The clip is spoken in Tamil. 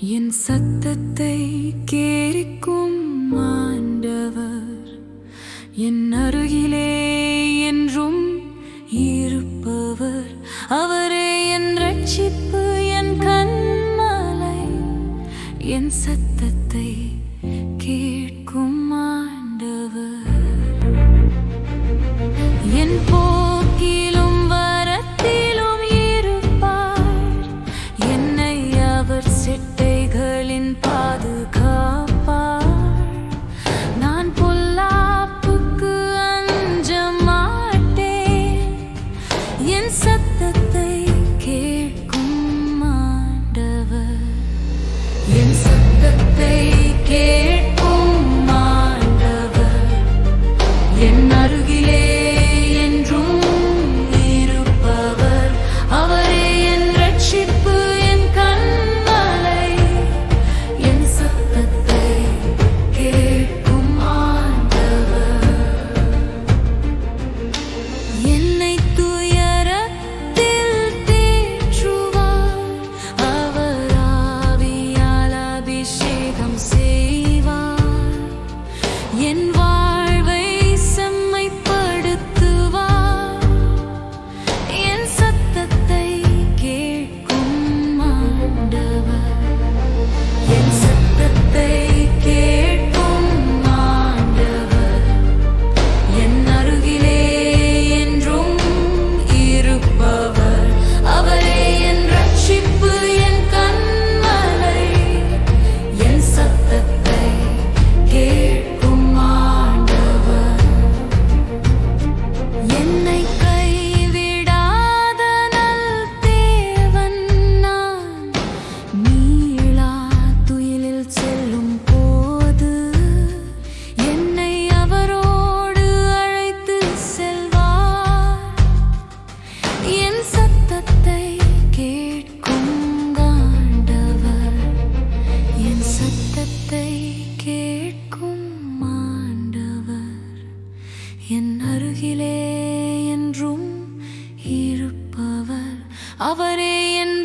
என் சத்தத்தை கேரிக்கும் ஆண்டவர். என் அருகிலே என்றும் இருப்பவர். அவரே என் ரட்சிப்பு என் கண்மலை. என் சத்தத்தை கேட்கும் சத்தத்தை செய்வார். என் என் அருகிலே என்றும் இருப்பவர். அவரே என்